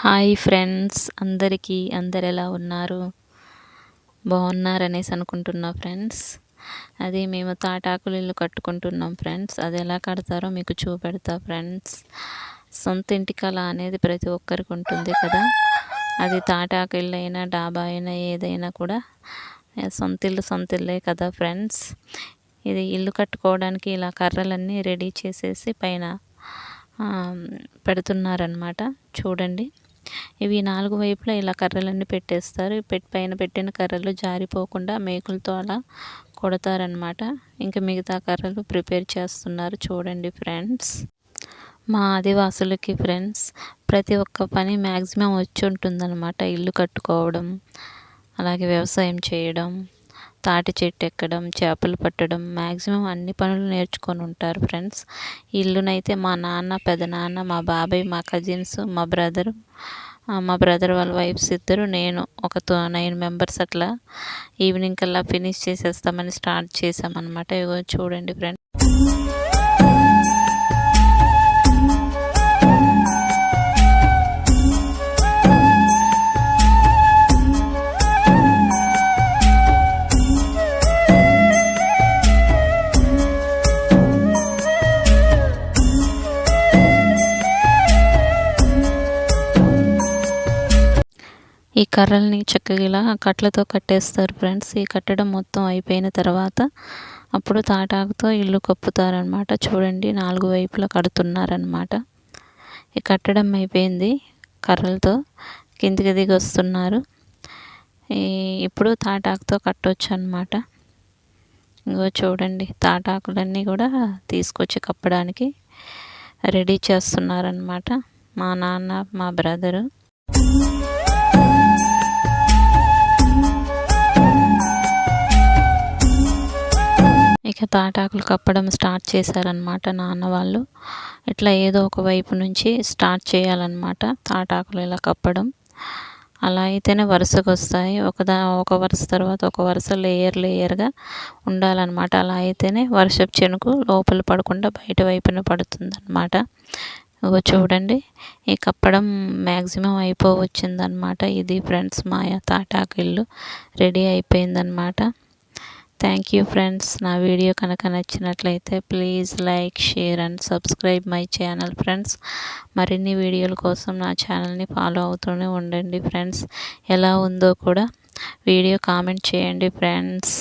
Hi friends అందరికీ అందరు ఎలా ఉన్నారు? బాగున్నారనేసి అనుకుంటున్నా ఫ్రెండ్స్. అది మేము తాటాకులు ఇల్లు కట్టుకుంటున్నాం ఫ్రెండ్స్. అది ఎలా కడతారో మీకు చూపెడతా ఫ్రెండ్స్. సొంత ఇంటి కళ అనేది ప్రతి ఒక్కరికి ఉంటుంది కదా. అది తాటాకు ఇల్లు అయినా డాబా అయినా ఏదైనా కూడా సొంత ఇల్లు సొంత ఇల్లే కదా ఫ్రెండ్స్. ఇది ఇల్లు కట్టుకోవడానికి ఇలా కర్రలన్నీ రెడీ చేసేసి పైన పెడుతున్నారనమాట చూడండి. ఇవి నాలుగు వైపులా ఇలా కర్రలన్నీ పెట్టేస్తారు. పెట్టి పైన పెట్టిన కర్రలు జారిపోకుండా మేకులతో అలా కొడతారనమాట ఇంకా మిగతా కర్రలు ప్రిపేర్ చేస్తున్నారు చూడండి ఫ్రెండ్స్. మా ఆదివాసులకి ఫ్రెండ్స్ ప్రతి ఒక్క పని మ్యాక్సిమం వచ్చి ఉంటుందన్నమాట. ఇల్లు కట్టుకోవడం అలాగే వ్యవసాయం చేయడం. తాటి చెట్టు ఎక్కడం చేపలు పట్టడం మ్యాక్సిమం అన్ని పనులు నేర్చుకొని ఉంటారు ఫ్రెండ్స్. ఇల్లునైతే మా నాన్న పెదనాన్న మా బాబాయ్ మా కజిన్స్ మా బ్రదరు మా బ్రదర్ వాళ్ళ వైఫ్స్ ఇద్దరు నేను ఒక నైన్ మెంబర్స్ అట్లా ఈవినింగ్ కల్లా ఫినిష్ చేసేస్తామని స్టార్ట్ చేసామన్నమాట ఇగో చూడండి ఫ్రెండ్స్. ఈ కర్రల్ని చక్కగా ఇలా కట్లతో కట్టేస్తారు ఫ్రెండ్స్. ఈ కట్టడం మొత్తం అయిపోయిన తర్వాత అప్పుడు తాటాకుతో ఇల్లు కప్పుతారనమాట చూడండి నాలుగు వైపులా కడుతున్నారనమాట ఈ కట్టడం అయిపోయింది కర్రలతో కిందికి దిగి వస్తున్నారు. ఇప్పుడు తాటాకుతో కట్టవచ్చు అనమాట ఇంకో చూడండి తాటాకులన్నీ కూడా తీసుకొచ్చి కప్పడానికి రెడీ చేస్తున్నారనమాట మా నాన్న మా బ్రదరు. ఇక తాటాకులు కప్పడం స్టార్ట్ చేశారనమాట నాన్న వాళ్ళు. ఇట్లా ఏదో ఒక వైపు నుంచి స్టార్ట్ చేయాలన్నమాట తాటాకులు ఇలా కప్పడం. అలా అయితేనే వరుసగా వస్తాయి. ఒకదా ఒక వరుస తర్వాత ఒక వరుస లేయర్ లేయర్గా ఉండాలన్నమాట. అలా అయితేనే వర్షపు చెనుకు లోపల పడకుండా బయట వైపున పడుతుందన్నమాట. ఇగో చూడండి ఈ కప్పడం మ్యాక్సిమం అయిపోవచ్చిందనమాట ఇది ఫ్రెండ్స్ మాయ తాటాకు ఇల్లు రెడీ అయిపోయిందనమాట థ్యాంక్ యూ ఫ్రెండ్స్ నా వీడియో కనుక నచ్చినట్లయితే please like share and subscribe my channel friends మరిన్ని వీడియోల కోసం నా ఛానల్ని ఫాలో అవుతూనే ఉండండి ఫ్రెండ్స్ ఎలా ఉందో కూడా వీడియో కామెంట్ చేయండి ఫ్రెండ్స్